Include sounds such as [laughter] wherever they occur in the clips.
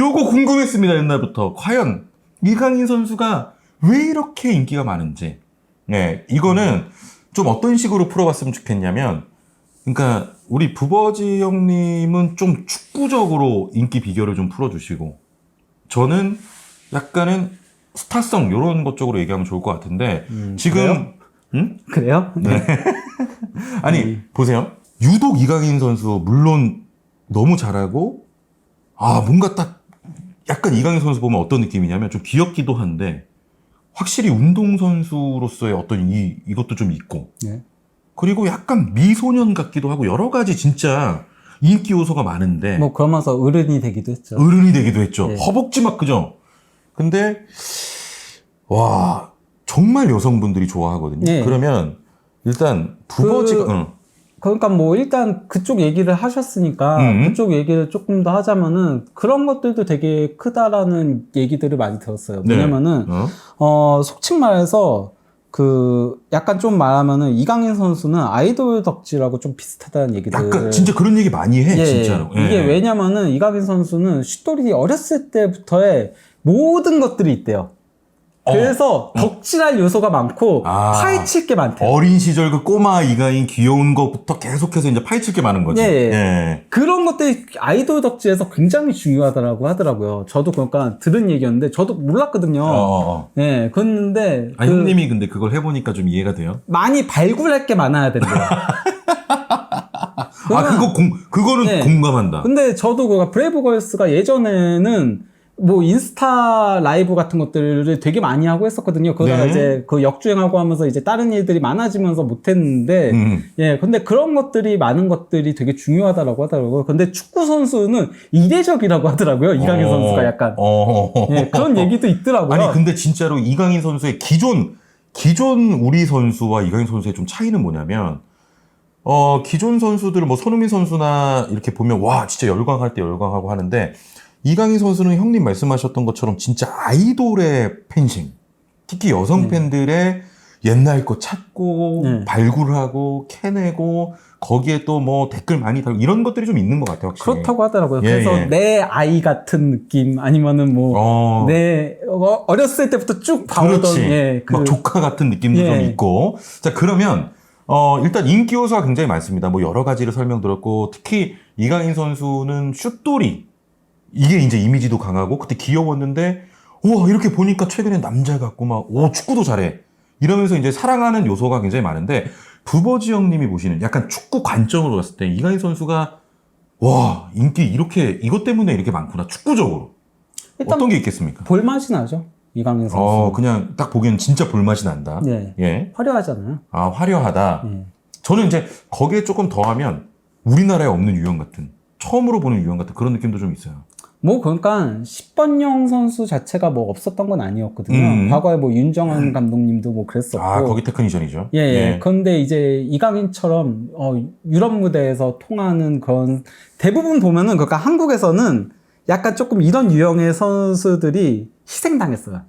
요거 궁금했습니다, 옛날부터. 과연 이강인 선수가 왜 이렇게 인기가 많은지. 네, 이거는 좀 어떤 식으로 풀어봤으면 좋겠냐면, 그러니까 우리 부버지 형님은 좀 축구적으로 인기 비결을 좀 풀어주시고, 저는 약간은 스타성 이런 것 쪽으로 얘기하면 좋을 것 같은데 음, 지금 그래요? 응? 그래요? 네. [laughs] 아니 보세요 유독 이강인 선수 물론 너무 잘하고 아 뭔가 딱 약간 이강인 선수 보면 어떤 느낌이냐면 좀 귀엽기도 한데 확실히 운동 선수로서의 어떤 이 이것도 좀 있고 네. 그리고 약간 미소년 같기도 하고 여러 가지 진짜 인기 요소가 많은데 뭐 그러면서 어른이 되기도 했죠. 어른이 되기도 했죠. 네. 허벅지 막 그죠? 근데 와 정말 여성분들이 좋아하거든요. 네. 그러면 일단 부버지가 그- 응. 그러니까 뭐 일단 그쪽 얘기를 하셨으니까 음. 그쪽 얘기를 조금 더 하자면은 그런 것들도 되게 크다라는 얘기들을 많이 들었어요. 네. 뭐냐면은 어? 어 속칭 말해서 그 약간 좀 말하면은 이강인 선수는 아이돌 덕질하고 좀 비슷하다는 얘기들. 약간 진짜 그런 얘기 많이 해 예, 진짜로. 예. 이게 왜냐면은 이강인 선수는 슛돌이 어렸을 때부터의 모든 것들이 있대요. 어. 그래서 덕질할 요소가 많고 아. 파헤칠 게 많대요. 어린 시절 그 꼬마 이가인 귀여운 것부터 계속해서 이제 파헤칠 게 많은 거지. 예, 예. 예. 그런 것들이 아이돌 덕질에서 굉장히 중요하다라고 하더라고요. 저도 그러니까 들은 얘기였는데 저도 몰랐거든요. 어, 어, 어. 예, 그랬는데 아 그 형님이 근데 그걸 해보니까 좀 이해가 돼요. 많이 발굴할 게 많아야 된대요. [laughs] 아 그거 공 그거는 예. 공감한다. 근데 저도 그 브레이브걸스가 예전에는 뭐 인스타 라이브 같은 것들을 되게 많이 하고 했었거든요. 그러다가 네. 이제 그 역주행하고 하면서 이제 다른 일들이 많아지면서 못했는데 음. 예, 근데 그런 것들이 많은 것들이 되게 중요하다라고 하더라고요. 근데 축구 선수는 이례적이라고 하더라고요. 이강인 어, 선수가 약간 어. 예, 그런 얘기도 있더라고요. 아니 근데 진짜로 이강인 선수의 기존 기존 우리 선수와 이강인 선수의 좀 차이는 뭐냐면 어 기존 선수들 뭐 손흥민 선수나 이렇게 보면 와 진짜 열광할 때 열광하고 하는데 이강인 선수는 형님 말씀하셨던 것처럼 진짜 아이돌의 팬심 특히 여성 네. 팬들의 옛날 거 찾고 네. 발굴하고 캐내고 거기에 또 뭐 댓글 많이 달고 이런 것들이 좀 있는 것 같아요 확실히 그렇다고 하더라고요. 예, 그래서 예. 내 아이 같은 느낌 아니면은 뭐 어. 내 어, 어렸을 때부터 쭉 봐오던 그렇지. 예, 그 막 조카 같은 느낌도 예. 좀 있고. 자, 그러면, 어, 일단 인기 요소가 굉장히 많습니다. 뭐 여러 가지를 설명드렸고, 특히 이강인 선수는 슛돌이. 이게 이제 이미지도 강하고, 그때 귀여웠는데, 우와, 이렇게 보니까 최근에 남자 같고, 막, 오, 축구도 잘해. 이러면서 이제 사랑하는 요소가 굉장히 많은데, 부버지 형님이 보시는 약간 축구 관점으로 봤을 때, 이강인 선수가, 와, 인기 이렇게, 이것 때문에 이렇게 많구나. 축구적으로. 어떤 게 있겠습니까? 볼맛이 나죠. 이강인 선수. 어, 그냥 딱 보기엔 진짜 볼맛이 난다. 네. 예. 화려하잖아요. 아, 화려하다. 예. 저는 이제 거기에 조금 더하면 우리나라에 없는 유형 같은, 처음으로 보는 유형 같은 그런 느낌도 좀 있어요. 뭐 그러니까 10번형 선수 자체가 뭐 없었던 건 아니었거든요. 음. 과거에 뭐 윤정환 감독님도 뭐 그랬었고. 아, 거기 테크니션이죠. 예, 예. 그런데 이제 이강인처럼 어, 유럽 무대에서 통하는 그런 대부분 보면은 그러니까 한국에서는 약간 조금 이런 유형의 선수들이 희생당했어요.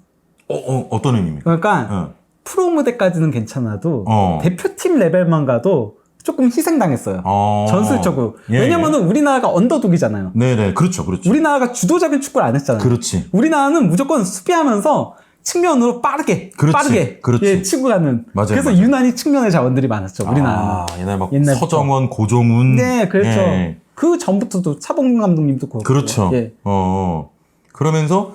어, 어, 어떤 의미입니까? 그러니까 어. 프로 무대까지는 괜찮아도 어. 대표팀 레벨만 가도 조금 희생당했어요. 어. 전술적으로. 예, 왜냐면은 우리나라가 언더독이잖아요. 네네, 그렇죠, 그렇죠. 우리나라가 주도적인 축구를 안 했잖아요. 그렇지. 우리나라는 무조건 수비하면서 측면으로 빠르게 그렇지, 빠르게 그렇지. 예, 치고 가는 맞아요, 그래서 맞아요. 유난히 측면의 자원들이 많았죠 우리나라는 아, 옛날 막 옛날부터. 서정원, 고종훈. 네 그렇죠 예. 그 전부터도 차범근 감독님도 그렇고 그렇죠. 예. 어. 그러면서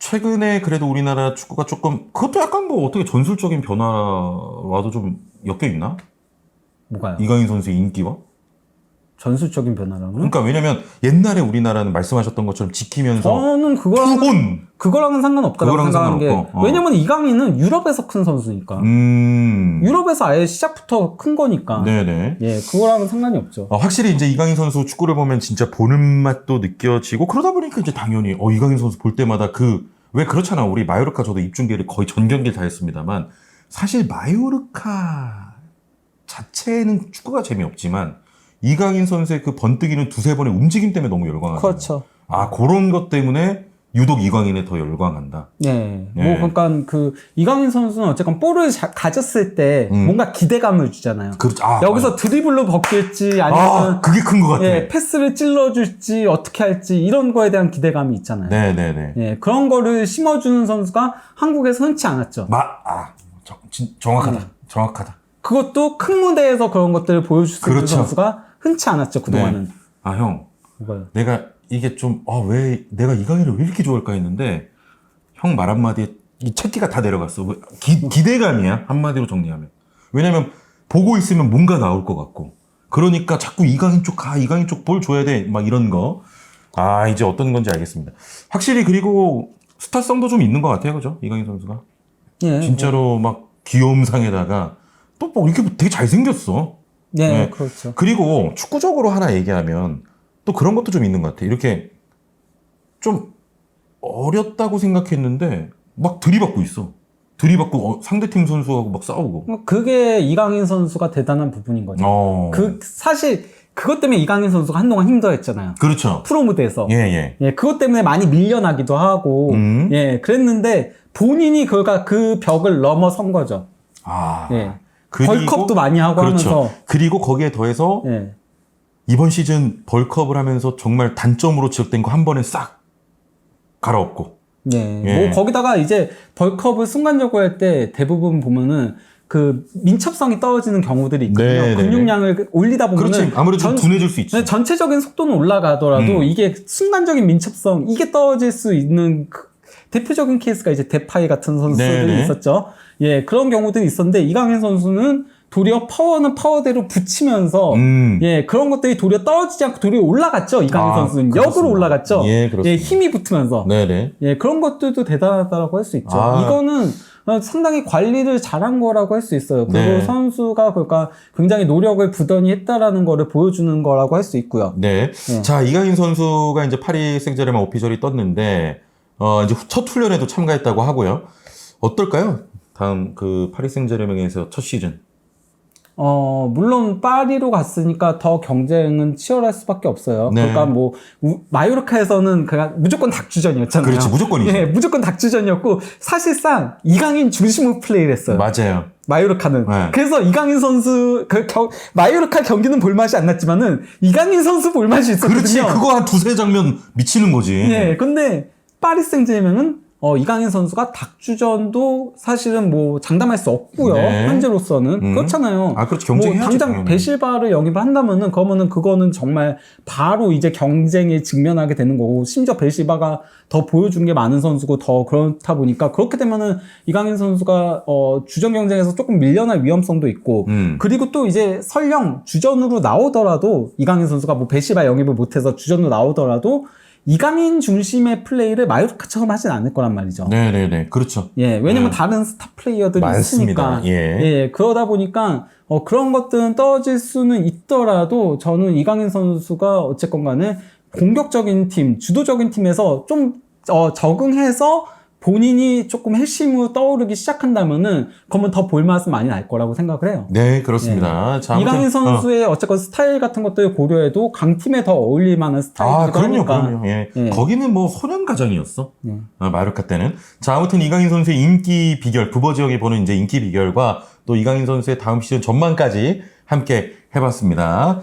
최근에 그래도 우리나라 축구가 조금 그것도 약간 뭐 어떻게 전술적인 변화와도 좀 엮여 있나? 뭐가요 이강인 선수의 인기와? 전술적인 변화라고요 그러니까 왜냐면 옛날에 우리나라는 말씀하셨던 것처럼 지키면서 저는 그거랑은 투혼. 그거랑은 상관없다고 생각하는 게 어. 왜냐면 이강인은 유럽에서 큰 선수니까 음. 유럽에서 아예 시작부터 큰 거니까 네네. 예 그거랑은 상관이 없죠 어, 확실히 이제 이강인 선수 축구를 보면 진짜 보는 맛도 느껴지고 그러다 보니까 이제 당연히 어 이강인 선수 볼 때마다 그 왜 그렇잖아 우리 마요르카 저도 입중계를 거의 전 경기를 다 했습니다만 사실 마요르카 자체는 축구가 재미없지만 이강인 선수의 그 번뜩이는 두세 번의 움직임 때문에 너무 열광하잖아요. 그렇죠 아 그런 것 때문에 유독 이광인에 더 열광한다. 네. 네. 뭐 그러니까 그 이강인 선수는 어쨌건 볼을 자- 가졌을 때 음. 뭔가 기대감을 주잖아요. 그렇죠. 아, 여기서 드리블로 벗길지 아, 아니면 그게 큰 것 같아. 예, 패스를 찔러줄지 어떻게 할지 이런 거에 대한 기대감이 있잖아요. 네네네. 예, 그런 거를 심어주는 선수가 한국에서 흔치 않았죠. 마, 아, 정, 진, 정확하다. 음. 정확하다. 그것도 큰 무대에서 그런 것들을 보여줄 수 있는 그렇죠. 선수가 흔치 않았죠 그동안은. 아, 형. 뭐가요? 내가 이게 좀, 아, 왜, 내가 이강인을 왜 이렇게 좋아할까 했는데, 형 말 한마디에 이 채기가 다 내려갔어. 왜- 기, 기대감이야. 한마디로 정리하면. 왜냐면, 보고 있으면 뭔가 나올 것 같고. 그러니까 자꾸 이강인 쪽 가, 이강인 쪽 볼 줘야 돼. 막 이런 거. 아, 이제 어떤 건지 알겠습니다. 확실히 그리고 스타성도 좀 있는 것 같아요. 그죠? 이강인 선수가. 예, 진짜로 막 귀여움상에다가 또뭐 이렇게 되게 잘생겼어. 네, 네. 그렇죠. 그리고 축구적으로 하나 얘기하면 또 그런 것도 좀 있는 것 같아. 이렇게 좀 어렸다고 생각했는데 막 들이받고 있어. 들이받고 어, 상대팀 선수하고 막 싸우고. 뭐 그게 이강인 선수가 대단한 부분인 거죠. 어. 그 사실 그것 때문에 이강인 선수가 한동안 힘들어했잖아요. 그렇죠. 프로 무대에서. 예, 예. 예, 그것 때문에 많이 밀려나기도 하고, 음. 예, 그랬는데 본인이 그가 그 벽을 넘어선 거죠. 아. 예. 벌컵도 많이 하고 그렇죠. 하면서, 그리고 거기에 더해서 예, 이번 시즌 벌컵을 하면서 정말 단점으로 지적된 거 한 번에 싹 갈아엎고. 예, 예. 뭐 거기다가 이제 벌컵을 순간적으로 할 때 대부분 보면은 그 민첩성이 떨어지는 경우들이 있거든요. 네, 네, 근육량을 올리다 보면은 그렇지. 아무래도 좀 전- 둔해질 수 있지. 네, 전체적인 속도는 올라가더라도 음. 이게 순간적인 민첩성 이게 떨어질 수 있는 그 대표적인 케이스가 이제 데파이 같은 선수들이 네네. 있었죠. 예, 그런 경우들이 있었는데 이강인 선수는 도리어 파워는 파워대로 붙이면서 음. 예, 그런 것들이 도리어 떨어지지 않고 도리어 올라갔죠. 이강인 아, 선수는 그렇습니다. 역으로 올라갔죠. 예, 그렇습니다. 예, 힘이 붙으면서 네네. 예, 그런 것들도 대단하다고 할 수 있죠. 아. 이거는 어, 상당히 관리를 잘한 거라고 할 수 있어요. 그리고 네. 선수가 그러니까 굉장히 노력을 부단히 했다라는 거를 보여주는 거라고 할 수 있고요. 네. 네. 자, 이강인 선수가 이제 파리 생제르맹 오피셜이 떴는데, 어, 이제 첫 훈련에도 참가했다고 하고요. 어떨까요? 다음 그 파리 생제르맹에서 첫 시즌. 어, 물론 파리로 갔으니까 더 경쟁은 치열할 수밖에 없어요. 네. 그러니까 뭐 우- 마요르카에서는 그냥 무조건 닭주전이었잖아요. 그렇지, 무조건이죠. 예, 무조건 닭주전이었고 사실상 이강인 중심으로 플레이를 했어요. 맞아요. 마요르카는. 네. 그래서 이강인 선수 그 경, 마요르카 경기는 볼 맛이 안 났지만은 이강인 선수 볼 맛이 있었거든요. 그렇지, 그거 한 두세 장면 미치는 거지. 예, 근데 파리 생제르맹은 어, 이강인 선수가 닭주전도 사실은 뭐 장담할 수 없고요. 네. 현재로서는 음. 그렇잖아요. 아, 그렇지, 뭐 경쟁해야죠. 당장 당연히. 베실바를 영입을 한다면은 그러면은 그거는 정말 바로 이제 경쟁에 직면하게 되는 거고 심지어 베실바가 더 보여준 게 많은 선수고 더 그렇다 보니까 그렇게 되면은 이강인 선수가 어 주전 경쟁에서 조금 밀려날 위험성도 있고 음. 그리고 또 이제 설령 주전으로 나오더라도 이강인 선수가 뭐 베시바 영입을 못해서 주전으로 나오더라도 이강인 중심의 플레이를 마요르카처럼 하진 않을 거란 말이죠. 네네네. 그렇죠. 예, 왜냐면 네. 다른 스타 플레이어들이 많습니다. 있으니까. 예. 그러다 보니까 어, 그런 것들은 떨어질 수는 있더라도 저는 이강인 선수가 어쨌건 간에 공격적인 팀, 주도적인 팀에서 좀 어, 적응해서 본인이 조금 핵심으로 떠오르기 시작한다면은 그러면 더 볼맛은 많이 날 거라고 생각을 해요. 네, 그렇습니다. 자, 아무튼, 이강인 어. 선수의 어. 쨌건 스타일 같은 것들을 고려해도 강팀에 더 어울릴 만한 아, 스타일이기도 그럼요, 하니까. 그럼요. 예. 예. 거기는 뭐 소년 가정이었어. 예. 어, 마요르카 때는. 자, 아무튼 이강인 선수의 인기 비결, 부버 지역에 보는 이제 인기 비결과 또 이강인 선수의 다음 시즌 전망까지 함께 해봤습니다.